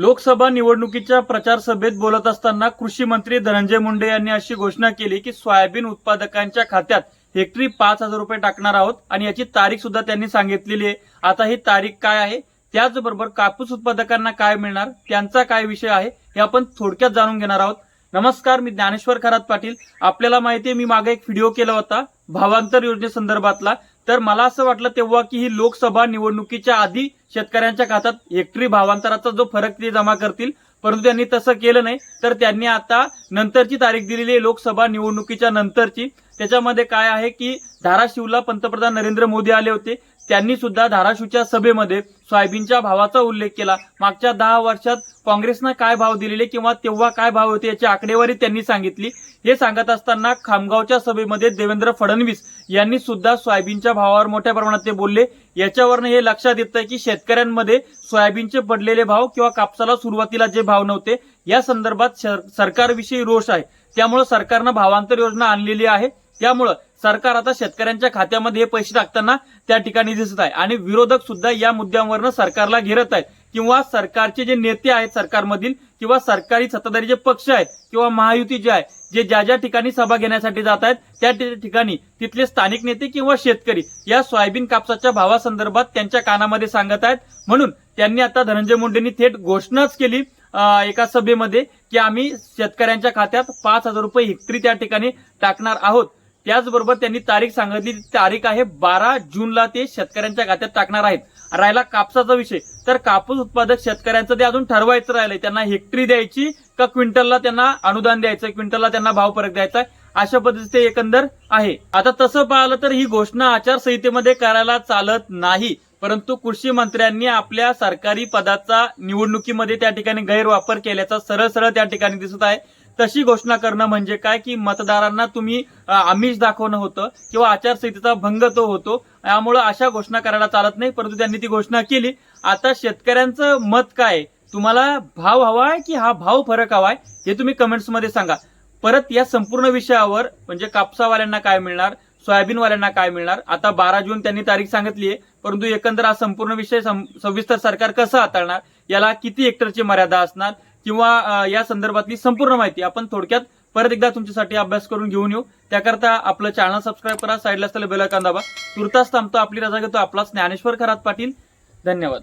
लोकसभा निवडणुकीच्या प्रचार सभेत बोलत असताना कृषी मंत्री धनंजय मुंडे यांनी अशी घोषणा केली की सोयाबीन उत्पादकांच्या खात्यात हेक्टरी पाच हजार रुपये टाकणार आहोत आणि याची तारीख सुद्धा त्यांनी सांगितलेली आहे. आता ही तारीख काय आहे? त्याचबरोबर कापूस उत्पादकांना काय मिळणार? त्यांचा काय विषय आहे? हे आपण थोडक्यात जाणून घेणार आहोत. नमस्कार मी ज्ञानेश्वर खरात पाटील. आपल्याला माहिती आहे मी मागे एक व्हिडिओ केला होता भावांतर योजनेसंदर्भातला. तर मला असं वाटलं तेव्हा की ही लोकसभा निवडणुकीच्या आधी शेतकऱ्यांच्या खात्यात हेक्टरी भावांतराचा जो फरक ते जमा करतील परंतु त्यांनी तसं केलं नाही. तर त्यांनी आता नंतरची तारीख दिलेली आहे लोकसभा निवडणुकीच्या नंतरची. त्याच्यामध्ये काय आहे की धाराशिवला पंतप्रधान नरेंद्र मोदी आले होते. त्यांनी सुद्धा धाराशिवच्या सभेमध्ये सोयाबीनच्या भावाचा उल्लेख केला. मागच्या दहा वर्षात काँग्रेसनं काय भाव दिलेले किंवा तेव्हा काय भाव होते याची आकडेवारी त्यांनी सांगितली. हे सांगत असताना खामगावच्या सभेमध्ये देवेंद्र फडणवीस यांनी सुद्धा सोयाबीनच्या भावावर मोठ्या प्रमाणात ते बोलले. याच्यावरनं हे लक्षात येतं की शेतकऱ्यांमध्ये सोयाबीनचे पडलेले भाव किंवा कापसाला सुरुवातीला जे भाव नव्हते या संदर्भात सरकारविषयी रोष आहे. त्यामुळे सरकारनं भावांतर योजना आणलेली आहे. त्यामुळं सरकार आता शेतकऱ्यांच्या खात्यामध्ये हे पैसे टाकताना त्या ठिकाणी दिसत आहे. आणि विरोधक सुद्धा या मुद्द्यांवरनं सरकारला घेरत आहेत. किंवा सरकारचे जे नेते आहेत सरकारमधील किंवा सरकारी सत्ताधारी जे पक्ष आहेत किंवा महायुती जे आहे जे ज्या ज्या ठिकाणी सभा घेण्यासाठी जात आहेत त्या ठिकाणी तिथले स्थानिक नेते किंवा शेतकरी या सोयाबीन कापसाच्या भावासंदर्भात त्यांच्या कानामध्ये सांगत आहेत. म्हणून त्यांनी आता धनंजय मुंडेंनी थेट घोषणाच केली एका सभेमध्ये की आम्ही शेतकऱ्यांच्या खात्यात पाच हजार रुपये हेक्टरी त्या ठिकाणी टाकणार आहोत. त्याचबरोबर त्यांनी तारीख सांगितली. ती तारीख आहे बारा जूनला ते शेतकऱ्यांच्या खात्यात टाकणार आहेत. राहिला कापसाचा विषय. तर कापूस उत्पादक शेतकऱ्यांचं ते अजून ठरवायचं राहिलंय. त्यांना हेक्टरी द्यायची का क्विंटलला त्यांना अनुदान द्यायचं? क्विंटलला त्यांना भाव फरक द्यायचा अशा पद्धतीचे ते एकंदर आहे. आता तसं पाहिलं तर ही घोषणा आचारसंहितेमध्ये करायला चालत नाही. परंतु कृषी मंत्र्यांनी आपल्या सरकारी पदाचा निवडणुकीमध्ये त्या ठिकाणी गैरवापर केल्याचा सरळ सरळ त्या ठिकाणी दिसत आहे. तशी घोषणा करणं म्हणजे काय की मतदारांना तुम्ही आमिष दाखवणं होतं किंवा आचारसंहितेचा भंग तो होतो. त्यामुळं अशा घोषणा करायला चालत नाही परंतु त्यांनी ती घोषणा केली. आता शेतकऱ्यांचं मत काय तुम्हाला भाव हवाय की हा भाव फरक हवाय हे तुम्ही कमेंट्समध्ये सांगा. परत या संपूर्ण विषयावर म्हणजे कापसावाल्यांना काय मिळणार सोयाबीनवाल्यांना काय मिळणार? आता बारा जून त्यांनी तारीख सांगितली आहे परंतु एकंदर हा संपूर्ण विषय सविस्तर सरकार कसं हाताळणार? याला किती हेक्टरची मर्यादा असणार? किंवा या संदर्भातली संपूर्ण माहिती आपण थोडक्यात परत एकदा तुमच्यासाठी अभ्यास करून घेऊन येऊ. त्याकरता आपलं चॅनल सबस्क्राईब करा साईडला असलेलं बेल दाबा. तुर्तास थांबतो आपली रजा घेतो आपलाच ज्ञानेश्वर खरात पाटील. धन्यवाद.